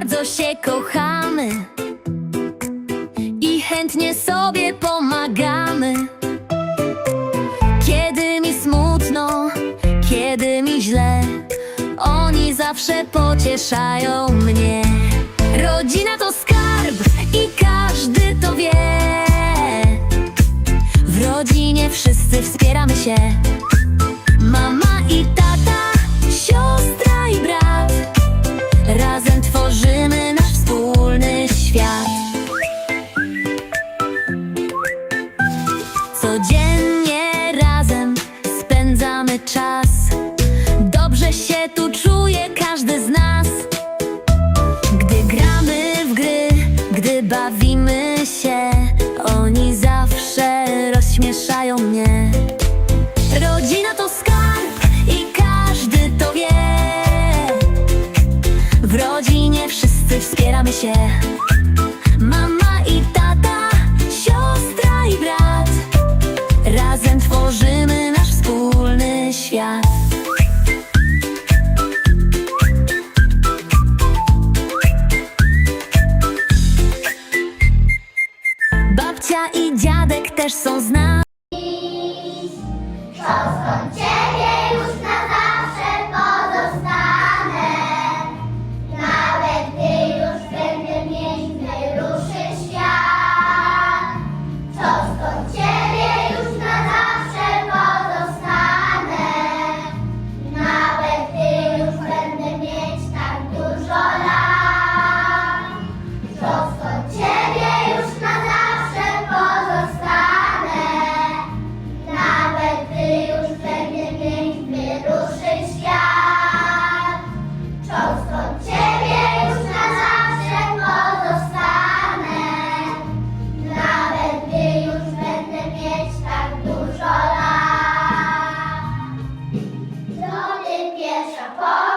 bardzo się kochamy i chętnie sobie pomagamy. Kiedy mi smutno, kiedy mi źle, oni zawsze pocieszają mnie. Rodzina to skarb i każdy to wie. W rodzinie wszyscy wspieramy się. Tworzymy nasz wspólny świat. Codziennie razem spędzamy czas. Dobrze się tu czuje każdy z nas. Gdy gramy w gry, gdy bawimy się, oni zawsze rozśmieszają wspieramy się. Mama i tata, siostra i brat. Razem tworzymy nasz wspólny świat. Babcia i dziadek też są z nami. upon